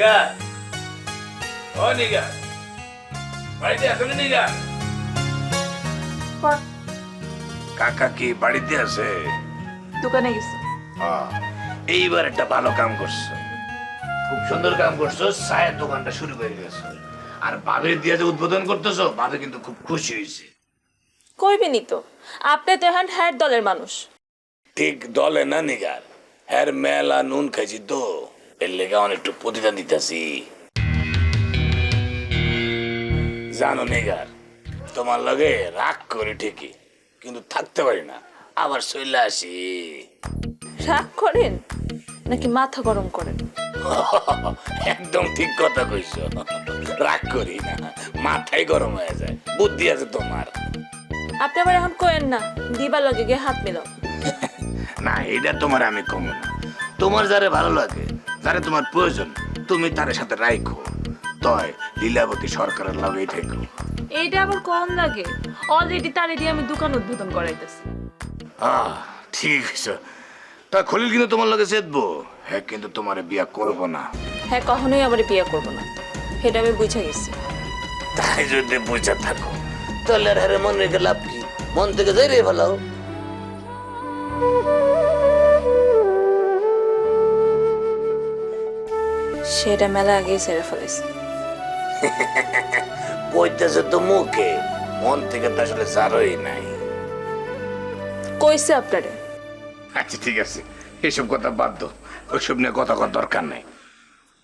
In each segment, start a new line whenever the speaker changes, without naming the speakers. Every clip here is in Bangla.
ও বাড়িতে আছো না নিগার কাকা কি বাড়িতে আছে?
দোকানে গেছে।
এইবার একটা ভালো কাম করছ। খুব সুন্দর কাম করছ চায়ের দোকানটা শুরু করে গেছো। আর বাবের দিয়ে যে উদ্বোধন করতেছো বাবে কিন্তু খুব খুশি হয়েছে।
কইবেনি তো? আপনি তো এখন হ্যাট দলের মানুষ।
ঠিক দলে না নিগার? হ্যার মেলা নুন খাইছি তো। এর লেগে অনেকটু প্রতিদান দিতেছি। জানো নিগার তোমার লগে রাগ করি ঠিকই কিন্তু থাকতে পারি না। আবার চলে আসি।
রাগ করেন? নাকি মাথা গরম করেন?
একদম ঠিক কথা কইছ। রাগ করি না মাথায় গরম হয়ে যায় বুদ্ধি আছে তোমার।
আপনি আবার এখন কোয়েন না দিবার লগে গিয়ে হাত মিলাও।
না এটা তোমার আমি কম না। তোমার যারে ভালো লাগে যারে তোমার প্রয়োজন। তুমি তার সাথে রাইখো। তয় লীলাবতী সরকারের লাগেই থেকো।
এইটা আবার কম লাগে? অলরেডি তারে দিয়ে আমি দোকান উদ্বোধন করাইতেছি।
আহ ঠিক আছে তা খলিল কিন্তু তোমার লগে চেতবো। হ্যাঁ কিন্তু তোমারে বিয়া করব না।
হ্যাঁ কখনোই আমার বিয়া করব না। সেটা আমি বুঝে গেছি।
তাই যদি বুঝে থাকো তাহলে আর হারে মন রেখে লাভ কি? মন থেকে যাই রে ভালো
সেটা মেলা আগেই ছেড়ে ফেলেছি।
কইতেছে তো মুখে। মন থেকে তো আসলে জারোই নাই।
কইছে আপনারে?
আচ্ছা ঠিক আছে। এসব কথা বাদ দাও। ওইসব নিয়ে কথা কর দরকার নাই।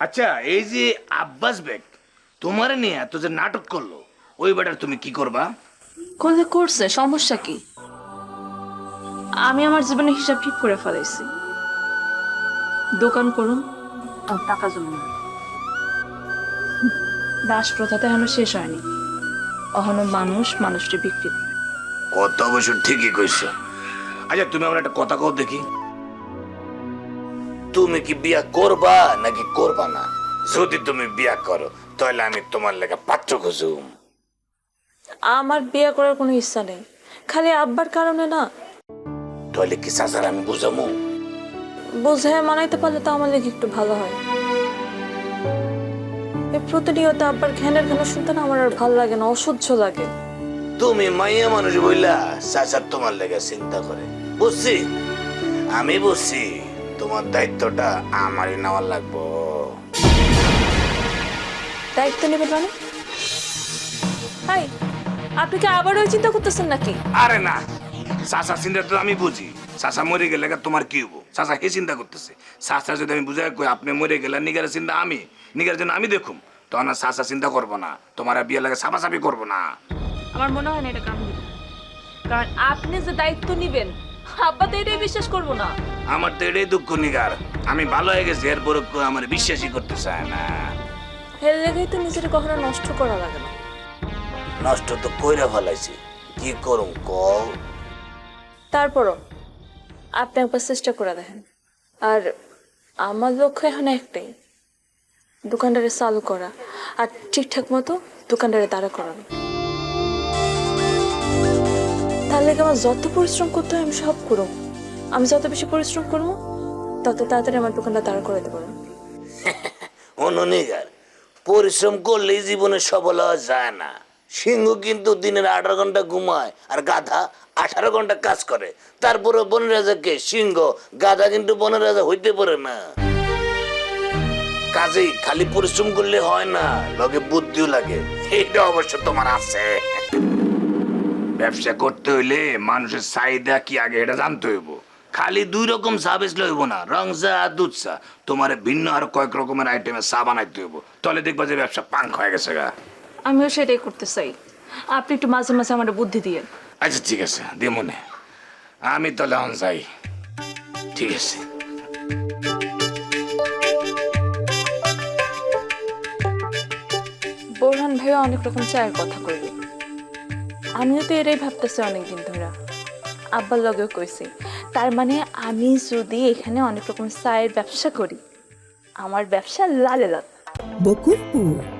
আচ্ছা এই যে আব্বাস বেগ তোমার নিয়ে এত যে নাটক করল ওই বেটার তুমি কি করবা?
করলে করছে সমস্যা কি? আমি আমার জীবনে হিসাব ঠিক করে ফেলাইছি। দোকান করুন আর টাকা জমা দাস প্রথাতে এখনও শেষ হয়নি। অহনো মানুষ মানুষটি বিক্রি করে।
কত অবশ্য ঠিকই কইছ। আচ্ছা তুমি আমার একটা কথা কও দেখি। তুমি কি বিয়া করবা নাকি করবা না? যদি তুমি বিয়া করো তাহলে আমি তোমার লেগে পাত্র খুঁজুম।
আমার বিয়ে করার কোনো ইচ্ছা নেই। খালি আব্বার কারণে না।
তাহলে কি চাচার আমি বুঝামু?
বোঝায় মানাইতে পারলে তো আমার লেগে একটু ভালো হয়। এই প্রতিনিয়ত আব্বার ঘ্যানের ঘ্যান শুনতে না আমার আর ভালো লাগে না অসহ্য লাগে।
তুমি মাইয়া মানুষ বইলা চাচার তোমার লেগে চিন্তা করে। বুঝছি? আমি বুঝছি তোমার দায়িত্বটা আমারই নেওয়ার লাগবো।
দায়িত্ব নেবেন মানে? হাই আপনি কি আবারও ওই চিন্তা করতেছেন নাকি?
আরে না চাচা তো আমি বুঝি। চাচা মরে গেলে তোমার কি হব? চাচা হে চিন্তা করতেছে। চাচা যদি আমি বুঝাই কই আপনি মরে গেলে নিগারের চিন্তা আমি। নিগারের জন্য আমি দেখুম। তখন আর চাচা চিন্তা করব না। তোমার আর বিয়ে লাগে সাফাসাফি করব না।
আমার মনে হয় না এটা কাম দিবে কারণ আপনি যে দায়িত্ব নিবেন আব্বা তো এটাই বিশ্বাস করব না।
আমার তো এটাই দুঃখ নিগার। আমি ভালো হয়ে গেছি এরপরে কেউ আমার বিশ্বাসই করতে চায় না।
এর লেগেই তো নিজের কখনো নষ্ট করা লাগে না।
নষ্ট তো কইরা ফেলাইছি। কি করুম কও?
তারপরও আপনি একবার চেষ্টা করে দেখেন। আর আমার লক্ষ্য এখন একটাই দোকানটারে চালু করা আর ঠিকঠাক মতো দোকানটারে দাঁড়া করানো। তাহলে কি আমার যত পরিশ্রম করতে হয় আমি সব করব আমি যত বেশি পরিশ্রম করব তত তাড়াতাড়ি আমার দোকানটা দাঁড় করাতে পারব
অনুনিগার, পরিশ্রম করলেই জীবনে সফল হওয়া যায় না। সিংহ কিন্তু দিনের আঠারো ঘণ্টা ঘুমায় আর গাধা আঠারো ঘণ্টা কাজ করে। তারপরে বনের রাজাকে সিংহ। গাধা কিন্তু বনের রাজা হইতে পারে না। কাজেই খালি পরিশ্রম করলে হয় না, লগে বুদ্ধিও লাগে। এইটা অবশ্য তোমার আছে। ব্যবসা করতে হইলে মানুষের চাহিদা কি আগে এটা জানতে হইব। খালি দুই রকম চা বেচলে হইব না, রং চা আর দুধ চা। তোমার ভিন্ন আর কয়েক রকমের আইটেমের চা বানাইতে হইব। তাহলে দেখবা যে ব্যবসা পাঙ্ক হয়ে গেছে গা।
আমিও সেটাই করতে চাই। আপনি একটু মাঝে মাঝে আমার বুদ্ধি দিয়ে
আচ্ছা ঠিক আছে দিয়ে মনে। আমি তাহলে এখন যাই। ঠিক আছে।
বোরহান ভাইও অনেক রকম চায়ের কথা কইবে আমিও তো এটাই ভাবতেছি অনেকদিন ধরে। আব্বার লগেও কইছি তার মানে আমি যদি এখানে অনেক রকম চায়ের ব্যবসা করি আমার ব্যবসা লালে লাল।
বকুলপুর।